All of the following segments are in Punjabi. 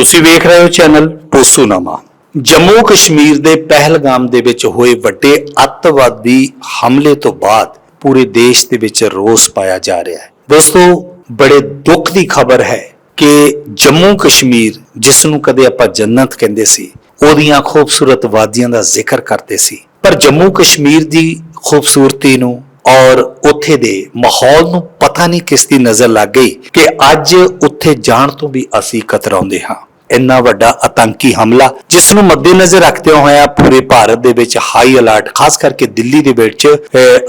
ਤੁਸੀਂ ਵੇਖ ਰਹੇ ਹੋ ਚੈਨਲ ਪੋਸੂਨਾਮਾ। ਜੰਮੂ ਕਸ਼ਮੀਰ ਦੇ ਪਹਿਲਗਾਮ ਦੇ ਵਿੱਚ ਹੋਏ ਵੱਡੇ ਅੱਤਵਾਦੀ ਹਮਲੇ ਤੋਂ ਬਾਅਦ ਪੂਰੇ ਦੇਸ਼ ਦੇ ਵਿੱਚ ਰੋਸ ਪਾਇਆ ਜਾ ਰਿਹਾ ਹੈ। ਦੋਸਤੋ, ਬੜੇ ਦੁੱਖ ਦੀ ਖਬਰ ਹੈ ਕਿ ਜੰਮੂ ਕਸ਼ਮੀਰ, ਜਿਸ ਨੂੰ ਕਦੇ ਆਪਾਂ ਜੰਨਤ ਕਹਿੰਦੇ ਸੀ, ਉਹਦੀਆਂ ਖੂਬਸੂਰਤ ਵਾਦੀਆਂ ਦਾ ਜ਼ਿਕਰ ਕਰਦੇ ਸੀ। ਪਰ ਜੰਮੂ ਕਸ਼ਮੀਰ ਦੀ ਖੂਬਸੂਰਤੀ ਨੂੰ ਔਰ ਉੱਥੇ ਦੇ ਮਾਹੌਲ ਨੂੰ ਪਤਾ ਨਹੀਂ ਕਿਸ ਦੀ ਨਜ਼ਰ ਲੱਗ ਗਈ ਕਿ ਅੱਜ ਉੱਥੇ ਜਾਣ ਤੋਂ ਵੀ ਅਸੀਂ ਕਤਰਾਉਂਦੇ ਹਾਂ। ਇੰਨਾ ਵੱਡਾ ਆਤੰਕੀ ਹਮਲਾ, ਜਿਸ ਨੂੰ ਮੱਦੇਨਜ਼ਰ ਰੱਖਦੇ ਹੋਇਆ ਪੂਰੇ ਭਾਰਤ ਦੇ ਵਿੱਚ ਹਾਈ ਅਲਰਟ ਖਾਸ ਕਰਕੇ ਦਿੱਲੀ ਦੇ ਵਿੱਚ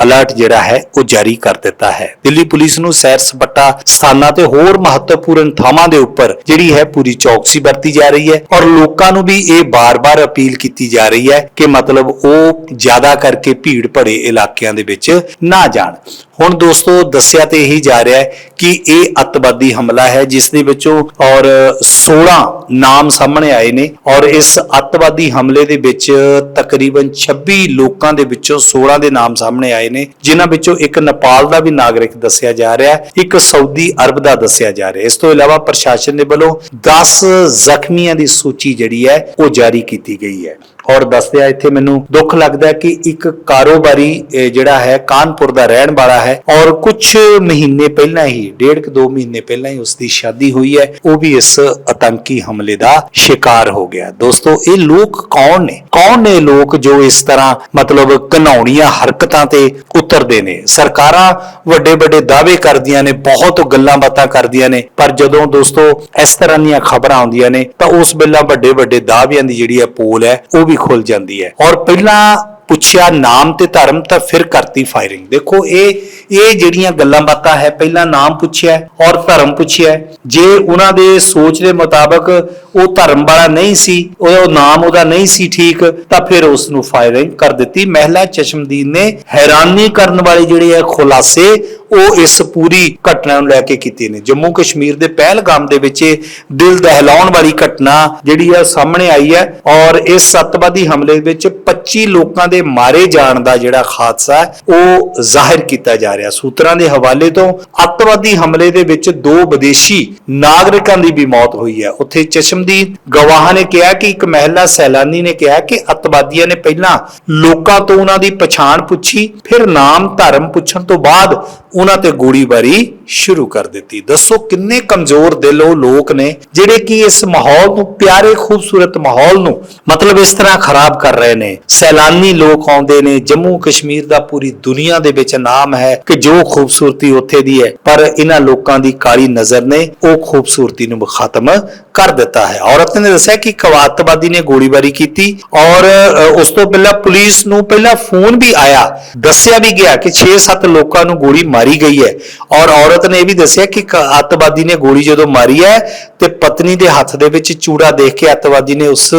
ਅਲਰਟ ਜਿਹੜਾ ਹੈ, ਉਹ ਜਾਰੀ ਕਰ ਦਿੱਤਾ ਹੈ। ਦਿੱਲੀ ਪੁਲਿਸ ਨੂੰ ਸੈਰ ਸਪਾਟਾ ਸਥਾਨਾਂ ਤੇ ਹੋਰ ਮਹੱਤਵਪੂਰਨ ਥਾਵਾਂ ਦੇ ਉੱਪਰ ਜਿਹੜੀ ਹੈ ਪੂਰੀ ਚੌਕਸੀ ਵਰਤੀ ਜਾ ਰਹੀ ਹੈ ਔਰ ਲੋਕਾਂ ਨੂੰ ਵੀ ਇਹ ਬਾਰ-ਬਾਰ ਅਪੀਲ ਕੀਤੀ ਜਾ ਰਹੀ ਹੈ ਕਿ ਮਤਲਬ ਉਹ ਜ਼ਿਆਦਾ ਕਰਕੇ ਭੀੜ ਭਰੇ ਇਲਾਕਿਆਂ ਦੇ ਵਿੱਚ ਨਾ ਜਾਣ। ਹੁਣ ਦੋਸਤੋ, ਦੱਸਿਆ ਤੇ ਇਹੀ ਜਾ ਰਿਹਾ ਹੈ ਕਿ ਇਹ ਅੱਤਵਾਦੀ ਹਮਲਾ ਹੈ, ਜਿਸ ਦੇ ਵਿੱਚੋਂ ਔਰ 16 ਨਾਮ ਸਾਹਮਣੇ ਆਏ ਨੇ ਔਰ ਇਸ ਅੱਤਵਾਦੀ ਹਮਲੇ ਦੇ ਵਿੱਚ ਤਕਰੀਬਨ 26 ਲੋਕਾਂ ਦੇ ਵਿੱਚੋਂ 16 ਦੇ ਨਾਮ ਸਾਹਮਣੇ ਆਏ ਨੇ, ਜਿਨ੍ਹਾਂ ਵਿੱਚੋਂ ਇੱਕ ਨੇਪਾਲ ਦਾ ਵੀ ਨਾਗਰਿਕ ਦੱਸਿਆ ਜਾ ਰਿਹਾ ਹੈ, ਇੱਕ ਸਾਊਦੀ ਅਰਬ ਦਾ ਦੱਸਿਆ ਜਾ ਰਿਹਾ ਇਸ ਤੋਂ ਇਲਾਵਾ ਪ੍ਰਸ਼ਾਸਨ ਦੇ ਵੱਲੋਂ 10 ਜ਼ਖਮੀਆਂ ਦੀ ਸੂਚੀ ਜਿਹੜੀ ਹੈ, ਉਹ ਜਾਰੀ ਕੀਤੀ ਗਈ ਹੈ। ਔਰ ਦੱਸਦਿਆਂ ਇੱਥੇ ਮੈਨੂੰ ਦੁੱਖ ਲੱਗਦਾ ਕਿ ਇੱਕ ਕਾਰੋਬਾਰੀ ਜਿਹੜਾ ਹੈ, ਕਾਨਪੁਰ ਦਾ ਰਹਿਣ ਵਾਲਾ ਹੈ ਔਰ ਕੁਝ ਮਹੀਨੇ ਪਹਿਲਾਂ ਹੀ, ਡੇਢ ਕੁ ਦੋ ਮਹੀਨੇ ਪਹਿਲਾਂ ਹੀ ਉਸ ਦੀ ਸ਼ਾਦੀ ਹੋਈ ਹੈ, ਉਹ ਵੀ ਇਸ ਆਤੰਕੀ ਹਮਲੇ ਦਾ ਸ਼ਿਕਾਰ ਹੋ ਗਿਆ। ਦੋਸਤੋ, ਇਹ ਲੋਕ ਕੌਣ ਨੇ? ਕੌਣ ਨੇ ਲੋਕ ਜੋ ਇਸ ਤਰ੍ਹਾਂ ਮਤਲਬ ਘਨਾਉਣੀਆਂ ਹਰਕਤਾਂ ਤੇ ਉਤਰਦੇ ਨੇ? ਸਰਕਾਰਾਂ ਵੱਡੇ ਵੱਡੇ ਦਾਅਵੇ ਕਰਦੀਆਂ ਨੇ, ਬਹੁਤ ਗੱਲਾਂ ਬਾਤਾਂ ਕਰਦੀਆਂ ਨੇ, ਪਰ ਜਦੋਂ ਦੋਸਤੋ ਇਸ ਤਰ੍ਹਾਂ ਦੀਆਂ ਖਬਰਾਂ ਆਉਂਦੀਆਂ ਨੇ, ਤਾਂ ਉਸ ਵੇਲੇ ਵੱਡੇ ਵੱਡੇ ਦਾਅਵਿਆਂ ਦੀ ਜਿਹੜੀ ਹੈ ਪੋਲ ਹੈ, ਉਹ ਵੀ ਖੁੱਲ ਜਾਂਦੀ ਹੈ। ਔਰ ਪਹਿਲਾਂ ਪੁੱਛਿਆ ਨਾਮ ਤੇ ਧਰਮ ਤਾਂ ਫਿਰ ਕਰਤੀ ਫਾਇਰਿੰਗ ਦੇਖੋ, ਇਹ ਇਹ ਜਿਹੜੀਆਂ ਗੱਲਾਂ ਬਾਤਾਂ ਹੈ, ਪਹਿਲਾਂ ਨਾਮ ਪੁੱਛਿਆ ਔਰ ਧਰਮ ਪੁੱਛਿਆ ਜੇ ਉਹਨਾਂ ਦੇ ਸੋਚ ਦੇ ਮੁਤਾਬਕ ਉਹ ਧਰਮ ਵਾਲਾ ਨਹੀਂ ਸੀ, ਉਹ ਨਾਮ ਉਹਦਾ ਨਹੀਂ ਸੀ ਠੀਕ, ਤਾਂ ਫਿਰ ਉਸ ਨੂੰ ਫਾਇਰਿੰਗ ਕਰ ਦਿੱਤੀ। ਮਹਿਲਾ ਚਸ਼ਮਦੀਨ ਨੇ ਹੈਰਾਨੀ ਕਰਨ ਵਾਲੇ ਜਿਹੜੇ ਆ ਖੁਲਾਸੇ ਉਹ ਇਸ ਪੂਰੀ ਘਟਨਾ ਨੂੰ ਲੈ ਕੇ ਕੀਤੀ ਨੇ। ਜੰਮੂ ਕਸ਼ਮੀਰ ਦੇ ਪਹਿਲਗਾਮ ਦੇ ਵਿੱਚ ਇਹ ਦਿਲ ਦਹਿਲਾਉਣ ਵਾਲੀ ਘਟਨਾ ਜਿਹੜੀ ਆ ਸਾਹਮਣੇ ਆਈ ਹੈ ਔਰ ਇਸ ਅੱਤਵਾਦੀ ਹਮਲੇ ਵਿੱਚ 25 ਲੋਕਾਂ ਦੇ ਮਾਰੇ ਜਾਣ ਦਾ ਜਿਹੜਾ ਹਾਦਸਾ ਉਹ ਜ਼ਾਹਿਰ ਕੀਤਾ ਜਾ ਰਿਹਾ। ਸੂਤਰਾਂ ਦੇ ਹਵਾਲੇ ਤੋਂ ਅੱਤਵਾਦੀ ਹਮਲੇ ਦੇ ਵਿੱਚ ਦੋ ਵਿਦੇਸ਼ੀ ਨਾਗਰਿਕਾਂ ਦੀ ਵੀ ਮੌਤ ਹੋਈ ਹੈ। ਉੱਥੇ ਚਸ਼ਮਦੀਦ ਗਵਾਹਾਂ ਨੇ ਕਿਹਾ ਕਿ ਇੱਕ ਮਹਿਲਾ ਸੈਲਾਨੀ ਨੇ ਕਿਹਾ ਕਿ ਅੱਤਵਾਦੀਆਂ ਨੇ ਪਹਿਲਾਂ ਲੋਕਾਂ ਤੋਂ ਉਹਨਾਂ ਦੀ ਪਛਾਣ ਪੁੱਛੀ, ਫਿਰ ਨਾਮ ਧਰਮ ਪੁੱਛਣ ਤੋਂ ਬਾਅਦ ਉਹਨਾਂ ਤੇ ਗੋਲੀਬਾਰੀ ਸ਼ੁਰੂ ਕਰ ਦਿੱਤੀ। ਦੱਸੋ ਕਿੰਨੇ ਕਮਜ਼ੋਰ ਦਿਲ ਉਹ ਲੋਕ ਨੇ ਜਿਹੜੇ ਕਿ ਇਸ ਮਾਹੌਲ ਨੂੰ, ਪਿਆਰੇ ਖੂਬਸੂਰਤ ਮਾਹੌਲ ਨੂੰ ਮਤਲਬ ਇਸ ਤਰ੍ਹਾਂ ਖਰਾਬ ਕਰ ਰਹੇ ਨੇ। ਸੈਲਾਨੀ ਲੋਕ ਆਉਂਦੇ ਨੇ ਜੰਮੂ ਕਸ਼ਮੀਰ ਦਾ ਪੂਰੀ ਦੁਨੀਆ ਦੇ ਵਿੱਚ ਨਾਮ ਹੈ ਕਿ ਜੋ ਖੂਬਸੂਰਤੀ ਉੱਥੇ ਦੀ ਹੈ, ਪਰ ਇਹਨਾਂ ਲੋਕਾਂ ਦੀ ਕਾਲੀ ਨਜ਼ਰ ਨੇ ਉਹ ਖੂਬਸੂਰਤੀ ਨੂੰ ਖਤਮ ਕਰ ਦਿੱਤਾ ਹੈ। ਔਰਤ ਨੇ ਦੱਸਿਆ ਕਿ ਕਵਾਤਵਾਦੀ ਨੇ ਗੋਲੀਬਾਰੀ ਕੀਤੀ ਔਰ ਉਸ ਤੋਂ ਪਹਿਲਾਂ ਪੁਲਿਸ ਨੂੰ ਪਹਿਲਾਂ ਫੋਨ ਵੀ ਆਇਆ। ਦੱਸਿਆ ਵੀ ਗਿਆ ਕਿ 6-7 ਲੋਕਾਂ ਨੂੰ ਗੋਲੀ ਮਾਰੀ ਗਈ ਹੈ। ਔਰ ਔਰਤ ਨੇ ਇਹ ਵੀ ਦੱਸਿਆ ਕਿ ਅੱਤਵਾਦੀ ਨੇ ਗੋਲੀ ਜਦੋਂ ਮਾਰੀ ਹੈ ਤੇ ਪਤਨੀ ਦੇ ਹੱਥ ਦੇ ਵਿੱਚ ਚੂੜਾ ਦੇਖ ਕੇ ਅੱਤਵਾਦੀ ਨੇ ਉਸ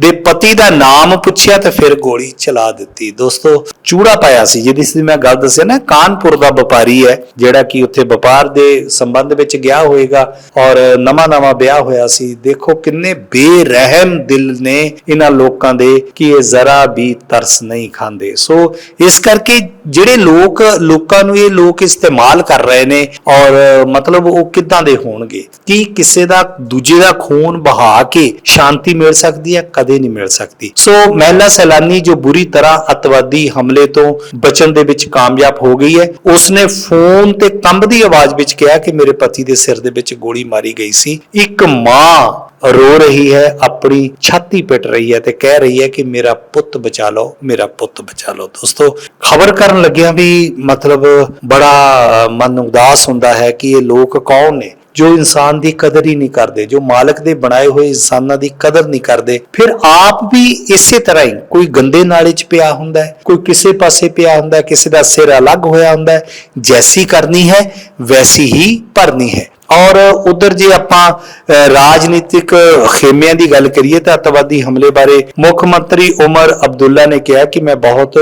ਦੇ ਪਤੀ ਦਾ ਨਾਮ ਪੁੱਛਿਆ ਤੇ ਫਿਰ ਗੋਲੀ ਚਲਾ ਦਿੱਤੀ। ਦੋਸਤੋ, ਚੂੜਾ ਪਾਇਆ ਸੀ, ਜਿਹਦੀ ਸੀ ਮੈਂ ਗੱਲ ਦੱਸਿਆ ਨਾ, ਕਾਨਪੁਰ ਦਾ ਵਪਾਰੀ ਹੈ, ਜਿਹੜਾ ਕਿ ਉੱਥੇ ਵਪਾਰ ਦੇ ਸੰਬੰਧ ਵਿੱਚ ਗਿਆ ਹੋਏਗਾ ਔਰ ਨਵਾਂ ਨਵਾਂ ਵਿਆਹ ਹੋਇਆ ਸੀ। ਦੇਖੋ ਕਿੰਨੇ ਬੇਰਹਿਮ ਦਿਲ ਨੇ ਇਹਨਾਂ ਲੋਕਾਂ ਦੇ ਕਿ ਇਹ ਜ਼ਰਾ ਵੀ ਤਰਸ ਨਹੀਂ ਖਾਂਦੇ। ਸੋ ਇਸ ਕਰਕੇ ਜਿਹੜੇ ਲੋਕ, ਲੋਕਾਂ ਨੂੰ ਇਹ ਲੋਕ ਇਸਤੇਮਾਲ ਕਰ ਰਹੇ ਨੇ ਔਰ ਮਤਲਬ ਉਹ ਕਿੱਦਾਂ ਦੇ ਹੋਣਗੇ? ਕੀ ਕਿਸੇ ਦਾ ਦੂਜੇ ਦਾ ਖੂਨ ਬਹਾ ਕੇ ਸ਼ਾਂਤੀ ਮਿਲ ਸਕਦੀ ਹੈ? ਕਦੇ ਨਹੀਂ ਮਿਲ ਸਕਦੀ। ਸੋ ਮਹਿਲਾ ਸੈਲਾਨੀ ਜੋ ਬੁਰੀ ਤਰ੍ਹਾਂ ਅਤਵਾਦੀ ਹਮਲੇ ਤੋਂ ਬਚਣ ਦੇ ਵਿੱਚ ਕਾਮਯਾਬ ਹੋ ਗਈ ਹੈ, ਉਸਨੇ ਫੋਨ ਤੇ ਕੰਬਦੀ ਆਵਾਜ਼ ਵਿੱਚ ਕਿਹਾ ਕਿ ਮੇਰੇ ਪਤੀ ਦੇ ਸਿਰ ਦੇ ਵਿੱਚ ਗੋਲੀ ਮਾਰੀ ਗਈ ਸੀ। ਇੱਕ ਮਾਂ ਰੋ ਰਹੀ ਹੈ, ਆਪਣੀ ਛਾਤੀ ਪਿੱਟ ਰਹੀ ਹੈ ਤੇ ਕਹਿ ਰਹੀ ਹੈ ਕਿ ਮੇਰਾ ਪੁੱਤ ਬਚਾ ਲਓ, ਮੇਰਾ ਪੁੱਤ ਬਚਾ ਲਓ। ਦੋਸਤੋ, ਖਬਰ ਕਰ ਕਰਨ ਲੱਗਿਆ ਵੀ ਮਤਲਬ ਬੜਾ ਮਨ ਉਦਾਸ ਹੁੰਦਾ ਹੈ ਕਿ ਇਹ ਲੋਕ ਕੌਣ ਨੇ? ਜੋ ਇਨਸਾਨ ਦੀ ਕਦਰ ਹੀ ਨਹੀਂ ਕਰਦੇ, ਜੋ ਮਾਲਕ ਦੇ ਬਣਾਏ ਹੋਏ ਇਨਸਾਨਾਂ ਦੀ ਕਦਰ ਨਹੀਂ ਕਰਦੇ, ਫਿਰ ਆਪ ਵੀ ਇਸੇ ਤਰ੍ਹਾਂ ਹੀ ਕੋਈ ਗੰਦੇ ਨਾਲੇ 'ਚ ਪਿਆ ਹੁੰਦਾ ਹੈ, ਕੋਈ ਕਿਸੇ ਪਾਸੇ ਪਿਆ ਹੁੰਦਾ ਹੈ, ਕਿਸੇ ਦਾ ਸਿਰ ਅਲੱਗ ਹੋਇਆ ਹੁੰਦਾ ਹੈ, ਜੈਸੀ ਕਰਨੀ ਹੈ, ਵੈਸੀ ਹੀ ਭਰਨੀ ਹੈ। ਔਰ ਉਧਰ ਜੇ ਆਪਾਂ ਰਾਜਨੀਤਿਕ ਖੇਮਿਆਂ ਦੀ ਗੱਲ ਕਰੀਏ ਤਾਂ ਅੱਤਵਾਦੀ ਹਮਲੇ ਬਾਰੇ ਮੁੱਖ ਮੰਤਰੀ ਉਮਰ ਅਬਦੁੱਲਾ ਨੇ ਕਿਹਾ ਕਿ ਮੈਂ ਬਹੁਤ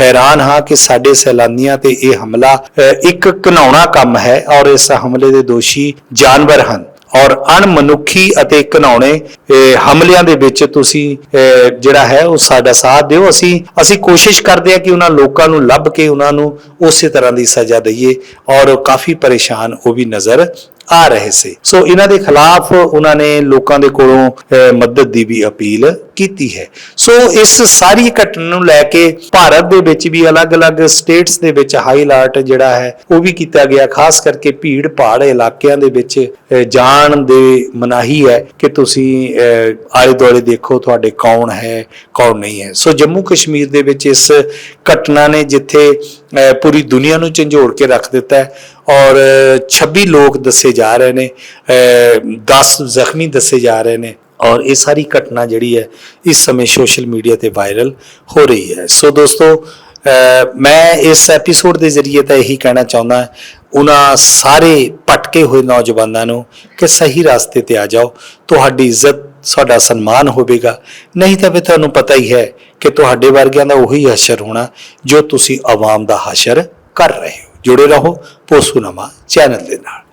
ਹੈਰਾਨ ਹਾਂ ਕਿ ਸਾਡੇ ਸੈਲਾਨੀਆਂ ਤੇ ਇਹ ਹਮਲਾ ਇੱਕ ਘਨਾਉਣਾ ਕੰਮ ਹੈ ਔਰ ਇਸ ਹਮਲੇ ਦੇ ਦੋਸ਼ੀ ਜਾਨਵਰ ਹਨ। ਔਰ ਅਣਮਨੁੱਖੀ ਅਤੇ ਘਿਨਾਉਣੇ ਹਮਲਿਆਂ ਦੇ ਵਿੱਚ ਤੁਸੀਂ ਅਹ, ਜਿਹੜਾ ਹੈ ਉਹ ਸਾਡਾ ਸਾਥ ਦਿਓ। ਅਸੀਂ ਅਸੀਂ ਕੋਸ਼ਿਸ਼ ਕਰਦੇ ਹਾਂ ਕਿ ਉਹਨਾਂ ਲੋਕਾਂ ਨੂੰ ਲੱਭ ਕੇ ਉਹਨਾਂ ਨੂੰ ਉਸੇ ਤਰ੍ਹਾਂ ਦੀ ਸਜ਼ਾ ਦਈਏ ਔਰ ਕਾਫੀ ਪਰੇਸ਼ਾਨ ਉਹ ਵੀ ਨਜ਼ਰ ਆ ਰਹੇ ਸੀ। ਸੋ ਇਹਨਾਂ ਦੇ ਖਿਲਾਫ ਉਹਨਾਂ ਨੇ ਲੋਕਾਂ ਦੇ ਕੋਲੋਂ ਅਹ, ਮਦਦ ਦੀ ਵੀ ਅਪੀਲ ਕੀਤੀ ਹੈ। ਸੋ ਇਸ ਸਾਰੀ ਘਟਨਾ ਨੂੰ ਲੈ ਕੇ ਭਾਰਤ ਦੇ ਵਿੱਚ ਵੀ ਅਲੱਗ-ਅਲੱਗ ਸਟੇਟਸ ਦੇ ਵਿੱਚ ਹਾਈ ਅਲਰਟ ਜਿਹੜਾ ਹੈ ਉਹ ਵੀ ਕੀਤਾ ਗਿਆ। ਖਾਸ ਕਰਕੇ ਭੀੜ ਭਾੜ ਇਲਾਕਿਆਂ ਦੇ ਵਿੱਚ ਜਾਣ ਦੇ ਮਨਾਹੀ ਹੈ ਕਿ ਤੁਸੀਂ ਆਲੇ ਦੁਆਲੇ ਦੇਖੋ ਤੁਹਾਡੇ ਕੌਣ ਹੈ ਕੌਣ ਨਹੀਂ ਹੈ। ਸੋ ਜੰਮੂ ਕਸ਼ਮੀਰ ਦੇ ਵਿੱਚ ਇਸ ਘਟਨਾ ਨੇ ਜਿੱਥੇ ਪੂਰੀ ਦੁਨੀਆ ਨੂੰ ਝੰਜੋੜ ਕੇ ਰੱਖ ਦਿੱਤਾ ਹੈ ਔਰ ਅਹ, 26 ਲੋਕ ਦੱਸੇ ਜਾ ਰਹੇ ਨੇ ਅਹ, 10 ਜ਼ਖਮੀ ਦੱਸੇ ਜਾ ਰਹੇ ਨੇ। ਔਰ ਇਹ ਸਾਰੀ ਘਟਨਾ ਜਿਹੜੀ ਹੈ ਇਸ ਸਮੇਂ ਸੋਸ਼ਲ ਮੀਡੀਆ ਤੇ ਵਾਇਰਲ ਹੋ ਰਹੀ ਹੈ। ਸੋ ਦੋਸਤੋ ਮੈਂ ਇਸ ਐਪੀਸੋਡ ਦੇ ਜ਼ਰੀਏ ਤਾਂ ਇਹੀ ਕਹਿਣਾ ਚਾਹੁੰਦਾ ਉਹਨਾਂ ਸਾਰੇ ਭਟਕੇ ਹੋਏ ਨੌਜਵਾਨਾਂ ਨੂੰ ਕਿ ਸਹੀ ਰਸਤੇ ਤੇ ਆ ਜਾਓ। ਤੁਹਾਡੀ ਇੱਜ਼ਤ ਸਾਡਾ ਸਨਮਾਨ ਹੋਵੇਗਾ। ਨਹੀਂ ਤਾਂ ਫਿਰ ਤੁਹਾਨੂੰ ਪਤਾ ਹੀ ਹੈ ਕਿ ਤੁਹਾਡੇ ਵਰਗਿਆਂ ਦਾ ਉਹੀ ਹਸ਼ਰ ਹੋਣਾ ਜੋ ਤੁਸੀਂ ਆਵਾਮ ਦਾ ਹਸ਼ਰ ਕਰ ਰਹੇ ਹੋ। ਜੁੜੇ ਰਹੋ ਪੋਸੂਨਾਮਾ ਚੈਨਲ ਦੇ ਨਾਲ।